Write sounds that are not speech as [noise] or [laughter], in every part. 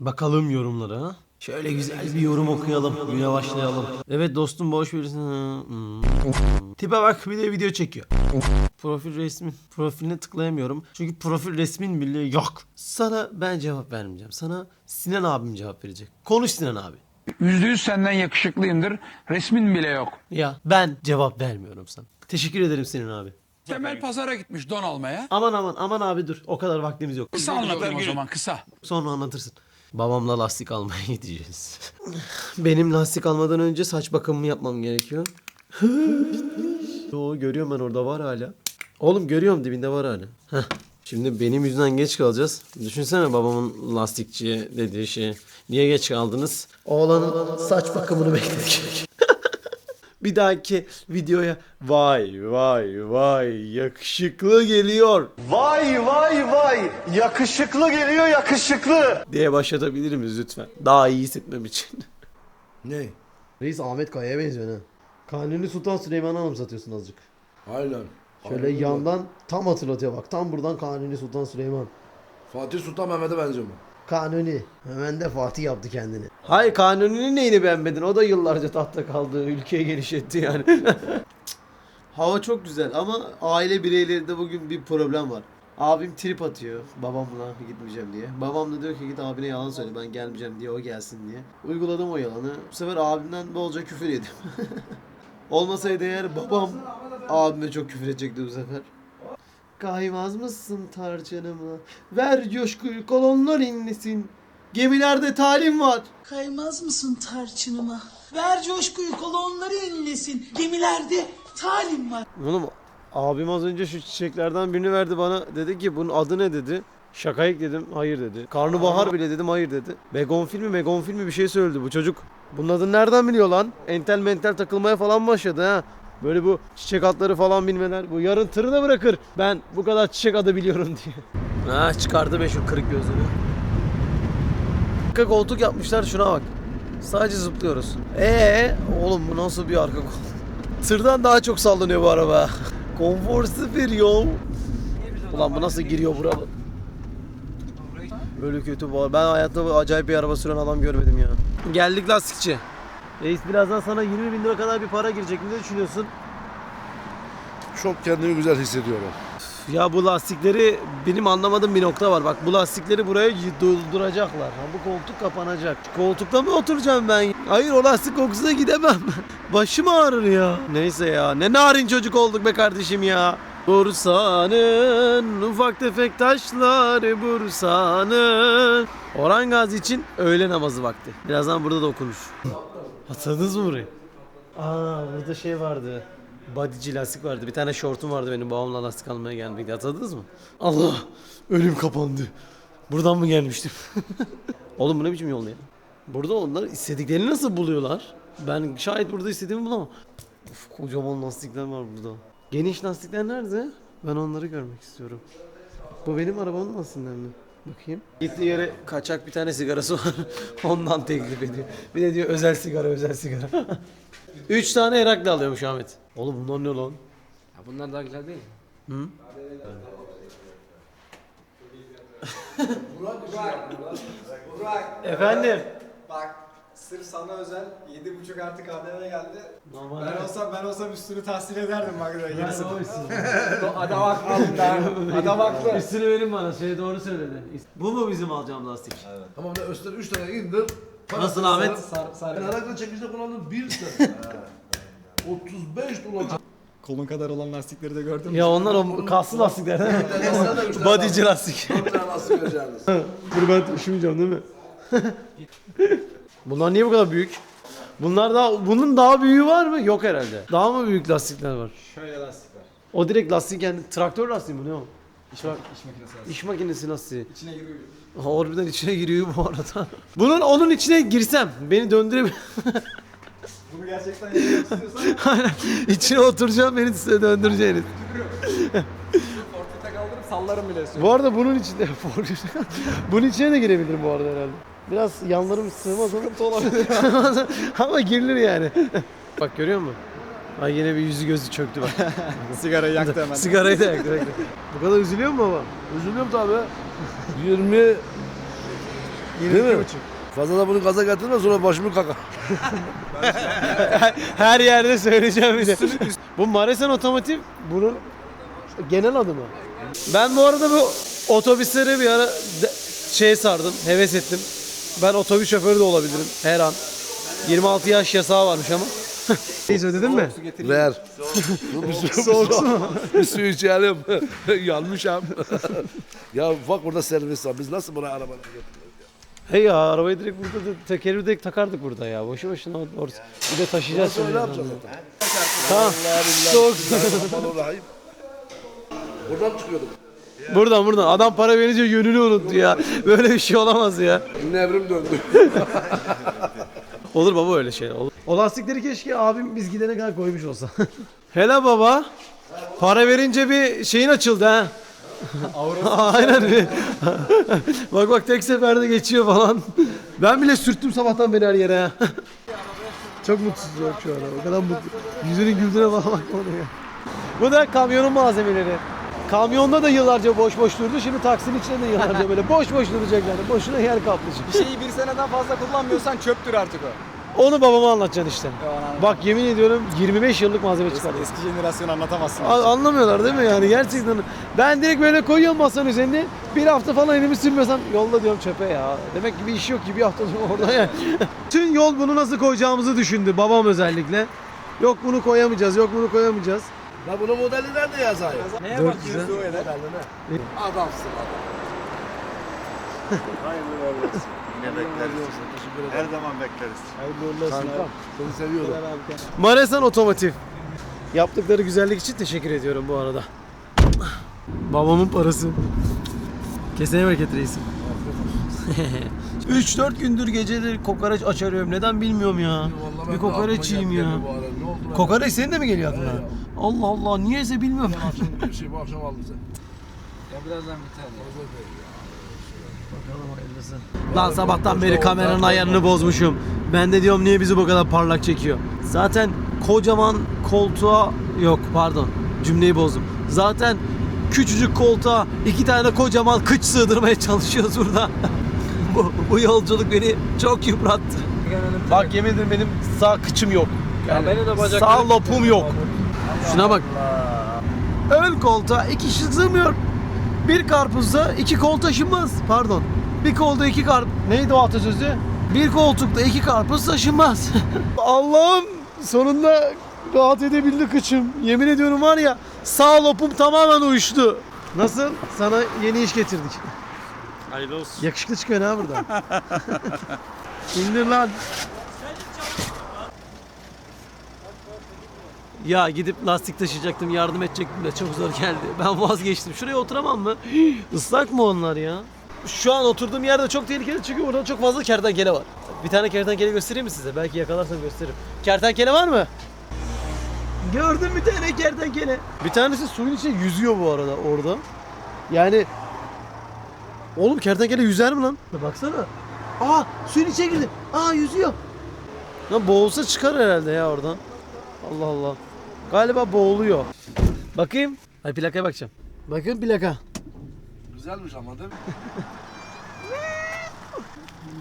Bakalım yorumlara. ha? Şöyle güzel bir yorum okuyalım. Güne başlayalım. Evet dostum boş verirsin. Hmm. Tipe bak bir de video çekiyor. Profil resmin. Profiline tıklayamıyorum. Çünkü profil resmin bile yok. Sana ben cevap vermeyeceğim. Sana Sinan abim cevap verecek. Konuş Sinan abi. Yüzde yüz senden yakışıklıyımdır. Resmin bile yok. Ya ben cevap vermiyorum sana. Teşekkür ederim Sinan abi. Temel pazara gitmiş don almaya. Aman aman aman abi dur. O kadar vaktimiz yok. Kısa anlatayım o zaman kısa. Sonra anlatırsın. Babamla lastik almaya [laughs] gideceğiz. Benim lastik almadan önce saç bakımımı yapmam gerekiyor. Yo görüyorum ben orada var hala. Oğlum görüyorum dibinde var hala. Heh. Şimdi benim yüzümden geç kalacağız. Düşünsene babamın lastikçiye dediği şey. Niye geç kaldınız? Oğlanın saç bakımını bekledik. Bir dahaki videoya vay vay vay yakışıklı geliyor Vay vay vay yakışıklı geliyor yakışıklı. diye başlatabilir miyiz lütfen? Daha iyi hissetmem için. [laughs] Ne? Reis Ahmet Kaya'ya benziyor ha. Kanuni Sultan Süleyman'ı anımsatıyorsun azıcık. Aynen. Şöyle Aynen. yandan tam hatırlatıyor bak. Tam buradan Kanuni Sultan Süleyman. Fatih Sultan Mehmet'e benziyor mu? Kanuni. Hemen de Fatih yaptı kendini. Hayır Kanuni'nin neyini beğenmedin? O da yıllarca tahtta kaldı. Ülkeye geliş etti yani. [laughs] Hava çok güzel ama aile bireylerinde bugün bir problem var. Abim trip atıyor babamla gitmeyeceğim diye. Babam da diyor ki git abine yalan söyle ben gelmeyeceğim diye o gelsin diye. Uyguladım o yalanı. Bu sefer abimden bolca küfür yedim. [laughs] Olmasaydı eğer babam abime çok küfür edecekti bu sefer. Kaymaz mısın tarcanıma? Ver coşkuyu kolonlar inlesin. Gemilerde talim var. Kaymaz mısın tarçınıma? Ver coşkuyu kolonları inlesin. Gemilerde talim var. Oğlum abim az önce şu çiçeklerden birini verdi bana. Dedi ki bunun adı ne dedi. Şakayık dedim hayır dedi. Karnabahar bile dedim hayır dedi. Megon filmi Megon filmi bir şey söyledi bu çocuk. Bunun adını nereden biliyor lan? Entel mental takılmaya falan başladı ha. Böyle bu çiçek adları falan bilmeler. Bu yarın tırına bırakır. Ben bu kadar çiçek adı biliyorum [laughs] diye. Ha çıkardı meşhur kırık gözünü. Arka koltuk yapmışlar şuna bak. Sadece zıplıyoruz. Ee oğlum bu nasıl bir arka koltuk? [laughs] Tırdan daha çok sallanıyor bu araba. [laughs] Konfor sıfır yo. Ulan bu nasıl giriyor buraya? Böyle kötü bu. Ben hayatta acayip bir araba süren adam görmedim ya. Geldik lastikçi. Reis birazdan sana 20 bin lira kadar bir para girecek. Ne düşünüyorsun? Çok kendimi güzel hissediyorum. Ya bu lastikleri benim anlamadığım bir nokta var. Bak bu lastikleri buraya dolduracaklar. Ha, bu koltuk kapanacak. Koltukta mı oturacağım ben? Hayır o lastik kokusuna gidemem. [laughs] Başım ağrır ya. Neyse ya ne narin çocuk olduk be kardeşim ya. Bursa'nın ufak tefek taşları Bursa'nın. Orhan Gazi için öğle namazı vakti. Birazdan burada da okunur. Hatırladınız mı burayı? Aa burada şey vardı. Bodyci lastik vardı. Bir tane şortum vardı benim babamla lastik almaya gelmekte. Hatırladınız mı? Allah! Önüm kapandı. Buradan mı gelmiştim? [laughs] Oğlum bu ne biçim yol ya? Burada onlar istediklerini nasıl buluyorlar? Ben şayet burada istediğimi bulamam. Of, kocaman lastikler var burada. Geniş lastikler nerede? Ben onları görmek istiyorum. Bu benim arabamın lastiğinden mi? Bakayım. Gittiği yere kaçak bir tane sigarası var. [laughs] Ondan teklif ediyor. Bir de diyor özel sigara özel sigara. [laughs] Üç tane Herakli alıyormuş Ahmet. Oğlum bunlar ne lan? Ya bunlar daha güzel değil mi? Efendim? Bak sırf sana özel 7.5 artı KDV geldi. Normal. Ben olsam ben olsam üstünü tahsil ederdim bak da gerisi. Adam Adam haklı. Adam haklı. Üstünü verin bana. Şey doğru söyledi. Bu mu bizim alacağım lastik? Ama bir de üstten 3 tane indir. Nasıl Ahmet? Sar, sar. Ben herhalde çekişte kullandım 1 tane. 35 dolar. Kolun kadar olan lastikleri de gördüm. Ya onlar o kaslı lastikler değil mi? Bodyci lastik. 4 tane lastik vereceğiniz. [laughs] Bunu ben üşümeyeceğim değil mi? [laughs] Bunlar niye bu kadar büyük? Bunlar daha bunun daha büyüğü var mı? Yok herhalde. Daha mı büyük lastikler var? Şöyle lastik var. O direkt lastik yani traktör lastiği mi ne o? İş, iş makinesi lastik. İş makinesi lastiği. İçine giriyor. Harbiden içine giriyor bu arada. Bunun onun içine girsem beni döndürebilir. [laughs] Bunu gerçekten yapmak istiyorsan [laughs] içine oturacağım beni size döndüreceğiniz. [laughs] ortada kaldırıp sallarım bile. Bu arada bunun içinde bunun içine de girebilirim bu arada herhalde. Biraz yanlarım sığmaz ama olabilir. [laughs] ama girilir yani. bak görüyor musun? Ay yine bir yüzü gözü çöktü bak. [laughs] Sigarayı yaktı hemen. Sigarayı da yaktı. yaktı. Bu kadar üzülüyor mu baba? Üzülüyorum tabi. 20 Değil mi? Fazla da bunu gaza getirme sonra başımı kaka. [laughs] Her yerde söyleyeceğim bir de. bu Maresan Otomotiv bunun genel adı mı? Ben bu arada bu otobüsleri bir ara şey sardım, heves ettim. Ben otobüs şoförü de olabilirim her an. 26 yaş yasağı varmış ama. [laughs] Neyse ödedin mi? Ver. [laughs] Soğuk su mu? Bir su içelim. [laughs] Yanmış am. ya bak burada servis var. Biz nasıl buraya arabayla getiriyoruz? Hey ya arabayı direkt burada da tekeri direkt takardık burada ya. Boşu boşuna orası. Bir de taşıyacağız Nasıl öyle şimdi. yapacağız zaten? Tamam. Soğuk su. Buradan çıkıyordum. Buradan buradan. Adam para verince yönünü unuttu ya. Böyle bir şey olamaz ya. Nevrim döndü. [laughs] Olur baba öyle şey. Olur. O lastikleri keşke abim biz gidene kadar koymuş olsa. [laughs] Hele baba. Para verince bir şeyin açıldı ha. [laughs] Aynen. bak bak tek seferde geçiyor falan. Ben bile sürttüm sabahtan beri her yere ha. Çok mutsuz şu an. O kadar mutlu. Yüzünün güldüğüne bak bak onu ya. Bu da kamyonun malzemeleri. Kamyonda da yıllarca boş boş durdu. Şimdi taksinin içinde de yıllarca [laughs] böyle boş boş duracaklar. Boşuna yer kaplı. Bir şeyi bir seneden fazla kullanmıyorsan çöptür artık o. Onu babama anlatacaksın işte. Bak yemin ediyorum 25 yıllık malzeme çıkardı. Eski jenerasyon anlatamazsın. A- Anlamıyorlar değil mi yani gerçekten. Ben direkt böyle koyuyorum masanın üzerine. Bir hafta falan elimi sürmesem yolda diyorum çöpe ya. Demek ki bir iş yok ki bir hafta orada yani. Tüm yol bunu nasıl koyacağımızı düşündü babam özellikle. Yok bunu koyamayacağız, yok bunu koyamayacağız. Ya bunun modeli nerede yazayım? Neye Dört bakıyorsun? güzel. Modeline. Adamsın adam. [laughs] Yine bekleriz. Her zaman bekleriz. Kankam seni seviyorum. Maresan Otomotiv. Yaptıkları güzellik için teşekkür ediyorum bu arada. Babamın parası. Kesene bereket reisim. 3-4 gündür geceleri kokoreç açarıyorum. Neden bilmiyorum ya. Bir kokoreç yiyeyim ya. Kokoreç senin de mi geliyor aklına? Allah Allah niyeyse bilmiyorum. Bir şey bu akşam aldı sen. Ya birazdan biter ya. Lan sabahtan beri kameranın ayarını bozmuşum. Ben de diyorum niye bizi bu kadar parlak çekiyor. Zaten kocaman koltuğa yok pardon cümleyi bozdum. Zaten küçücük koltuğa iki tane kocaman kıç sığdırmaya çalışıyoruz burada. [laughs] bu, bu yolculuk beni çok yıprattı. Bak yemin ederim benim sağ kıçım yok. Ya benim de bacaklarım Sağ lopum yok. Şuna bak. Ön koltuğa iki kişi sığmıyor. Bir karpuzda iki kol taşınmaz. Pardon. Bir kolda iki karp... Neydi o atasözü? Bir koltukta iki karpuz taşınmaz. [laughs] Allah'ım sonunda rahat edebildi kıçım. Yemin ediyorum var ya sağ lopum tamamen uyuştu. Nasıl? Sana yeni iş getirdik. Hayırlı olsun. Yakışıklı çıkıyor ha burada. [laughs] İndir lan. Ya gidip lastik taşıyacaktım, yardım edecektim de çok zor geldi. [laughs] Ben vazgeçtim. Şuraya oturamam mı? [gasps] Islak mı onlar ya? Şu an oturduğum yerde çok tehlikeli çünkü orada çok fazla kertenkele var. Bir tane kertenkele göstereyim mi size? Belki yakalarsam gösteririm. Kertenkele var mı? Gördüm bir tane kertenkele. Bir tanesi suyun içinde yüzüyor bu arada orada. Yani Oğlum kertenkele yüzer mi lan? Baksana. Aa suyun içine girdi. Aa yüzüyor. Lan boğulsa çıkar herhalde ya oradan. Allah Allah. Galiba boğuluyor. Bakayım. Ay plakaya bakacağım. Bakın plaka. Güzelmiş ama değil mi? [laughs]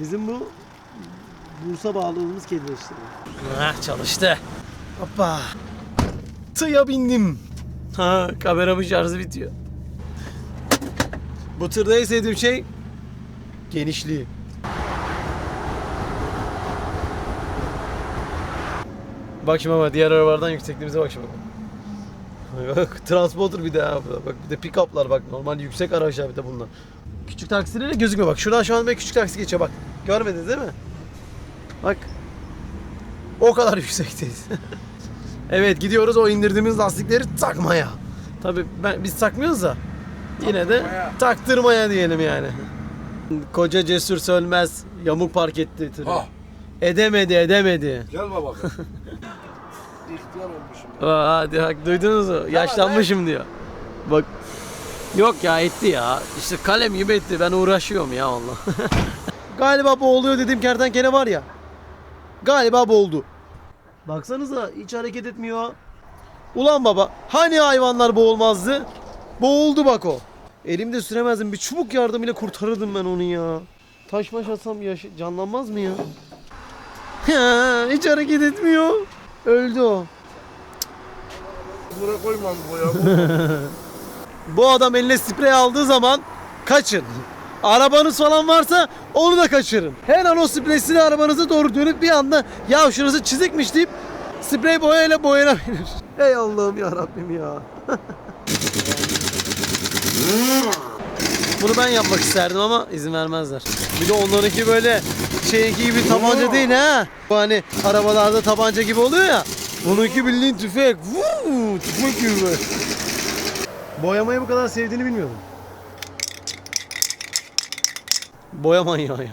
Bizim bu Bursa bağladığımız kediler işte. Hah çalıştı. Hoppa. Tıya bindim. Ha kameramın şarjı bitiyor. Bu tırda en sevdiğim şey genişliği. Bak şimdi ama diğer arabalardan yüksekliğimize bak şimdi. Bak transporter bir de ha. Bak bir de pick-up'lar bak normal yüksek araçlar bir de bunlar. Küçük taksilerle gözükmüyor bak. Şuradan şu an bir küçük taksi geçiyor bak. Görmediniz değil mi? Bak. O kadar [laughs] yüksekteyiz. [laughs] evet gidiyoruz o indirdiğimiz lastikleri takmaya. Tabi ben biz takmıyoruz da yine de taktırmaya diyelim yani. Koca cesur sönmez yamuk park etti tırı. Ah. Edemedi edemedi. Gel baba. [laughs] İhtiyar olmuşum. Aa, hadi bak duydunuz mu? Yaşlanmışım diyor. Bak. Yok ya etti ya. İşte kalem gibi etti. Ben uğraşıyorum ya onunla. [laughs] Galiba boğuluyor dediğim kertenkele var ya. Galiba boğuldu. Baksanıza hiç hareket etmiyor. Ulan baba hani hayvanlar boğulmazdı? Boğuldu bak o. Elimde süremezdim. Bir çubuk yardımıyla kurtarırdım ben onu ya. Taş maş atsam yaş canlanmaz mı ya? Ya, hiç hareket etmiyor. Öldü o. Buraya koymam bu ya. [laughs] Bu adam eline sprey aldığı zaman kaçın. Arabanız falan varsa onu da kaçırın. Her an o spreysini arabanıza doğru dönüp bir anda ya şurası çizikmiş deyip sprey boyayla boyanabilir. Ey Allah'ım ya Rabbim ya. [laughs] Bunu ben yapmak isterdim ama izin vermezler. Bir de onlarınki böyle şeyinki gibi tabanca değil ha. Bu hani arabalarda tabanca gibi oluyor ya. Bununki bildiğin tüfek. Vuu, tüfek gibi böyle. Boyamayı bu kadar sevdiğini bilmiyordum. Boya manyağı ya.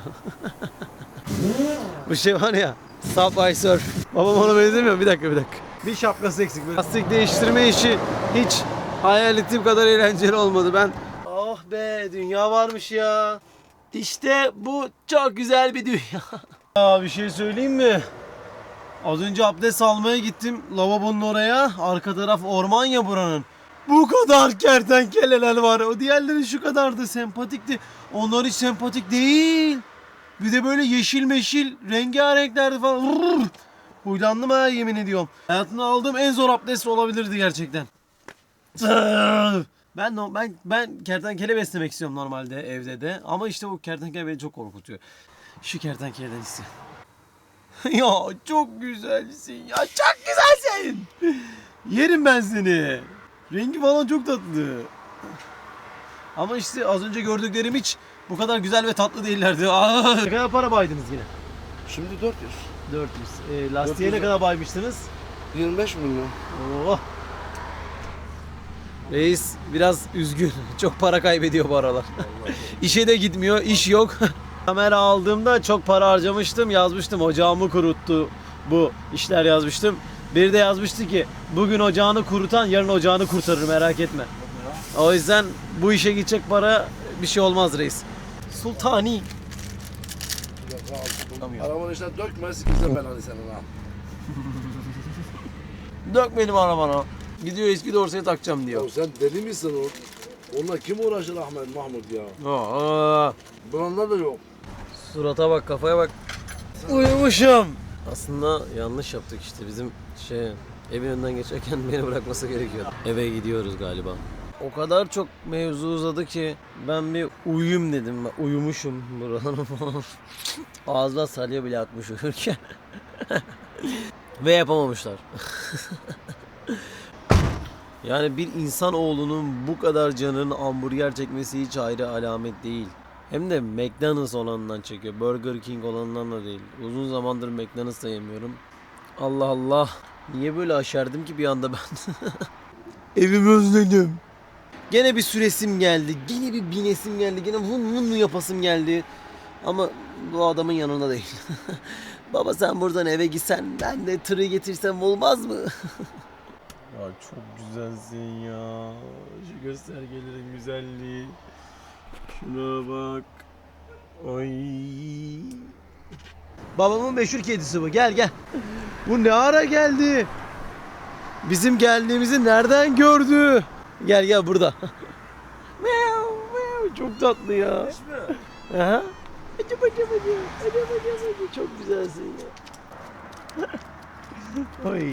bu şey var ya. Subway Surf. Babam ona benzemiyor. Bir dakika bir dakika. Bir şapkası eksik. Böyle Lastik değiştirme işi hiç hayal ettiğim kadar eğlenceli olmadı. Ben Oh be dünya varmış ya. İşte bu çok güzel bir dünya. [laughs] Ya bir şey söyleyeyim mi? Az önce abdest almaya gittim lavabonun oraya. Arka taraf orman ya buranın. Bu kadar kertenkeleler var. O diğerleri şu kadar da sempatikti. Onlar hiç sempatik değil. Bir de böyle yeşil meşil rengarenklerdi falan. Rrr. Huylandım ha yemin ediyorum. Hayatımda aldığım en zor abdest olabilirdi gerçekten. Ben ben ben kertenkele beslemek istiyorum normalde evde de. Ama işte bu kertenkele beni çok korkutuyor. Şu kertenkeleden iste. [laughs] ya çok güzelsin ya çok güzelsin. Yerim ben seni. Rengi falan çok tatlı. Ama işte az önce gördüklerim hiç bu kadar güzel ve tatlı değillerdi. Aa, [laughs] ne kadar para baydınız yine? Şimdi 400. 400. E, lastiğe 400. ne kadar baymıştınız? 25 milyon. Oh. Reis biraz üzgün. [laughs] Çok para kaybediyor bu aralar. [laughs] İşe de gitmiyor, iş yok. [laughs] Kamera aldığımda çok para harcamıştım, yazmıştım. Ocağımı kuruttu bu işler yazmıştım. Biri de yazmıştı ki bugün ocağını kurutan yarın ocağını kurtarır merak etme. O yüzden bu işe gidecek para bir şey olmaz reis. Sultani. Arabanın içine dökme sikizle belanı senin ha. Dök benim arabana. Gidiyor eski dorsaya takacağım diyor. Ya sen deli misin o? Onunla kim uğraşır Ahmet Mahmut ya? Aa. Bulanlar da yok. Surata bak, kafaya bak. Uyumuşum. Aslında yanlış yaptık işte. Bizim şey evin önünden geçerken [laughs] beni bırakması gerekiyor. Eve gidiyoruz galiba. O kadar çok mevzu uzadı ki ben bir uyuyayım dedim. Ben uyumuşum buralarım [laughs] falan. Ağzına salya bile atmış uyurken. [laughs] Ve yapamamışlar. Yani bir insan oğlunun bu kadar canının hamburger çekmesi hiç ayrı alamet değil. Hem de McDonald's olanından çekiyor. Burger King olanından da değil. Uzun zamandır McDonald's da yemiyorum. Allah Allah. Niye böyle aşerdim ki bir anda ben? [laughs] Evimi özledim. Gene bir süresim geldi. Gene bir binesim geldi. Gene vun vun yapasım geldi. Ama bu adamın yanında değil. [laughs] Baba sen buradan eve gitsen ben de tırı getirsem olmaz mı? [laughs] ya çok güzelsin ya. Şu göstergelerin güzelliği. Şuna bak. Ay. Babamın meşhur kedisi bu. Gel gel. Bu ne ara geldi? Bizim geldiğimizi nereden gördü? Gel gel burada. Çok tatlı ya. Aha. Bacı. Acı bacı bacı. Çok güzelsin ya. Oy.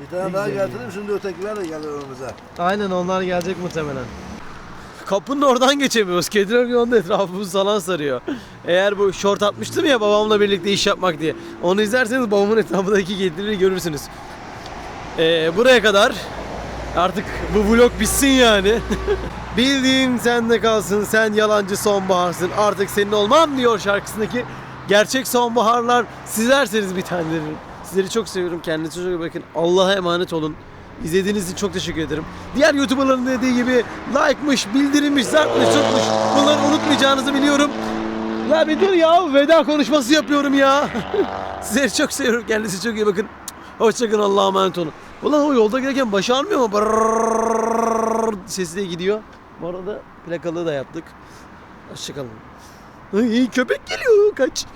Bir tane daha getirdim şimdi ötekiler de gelir önümüze. Aynen onlar gelecek muhtemelen. Kapının oradan geçemiyoruz. Kediler yolunda etrafımızı salan sarıyor. Eğer bu short atmıştım ya babamla birlikte iş yapmak diye. Onu izlerseniz babamın etrafındaki kedileri görürsünüz. Ee, buraya kadar artık bu vlog bitsin yani. [laughs] Bildiğim sende kalsın sen yalancı sonbaharsın artık senin olmam diyor şarkısındaki gerçek sonbaharlar sizlerseniz bir taneleri. Sizleri çok seviyorum kendinize çok iyi bakın Allah'a emanet olun. İzlediğiniz için çok teşekkür ederim. Diğer YouTuber'ların dediği gibi like'mış, bildirimmiş, zartmış, çokmuş bunları unutmayacağınızı biliyorum. La bir dur ya veda konuşması yapıyorum ya. [laughs] Sizleri çok seviyorum kendinize çok iyi bakın. Hoşçakalın Allah'a emanet olun. Ulan o yolda giderken başı ağrımıyor mu? Brrrr sesi de gidiyor. Bu arada plakalı da yaptık. Hoşçakalın. Ay, köpek geliyor kaç.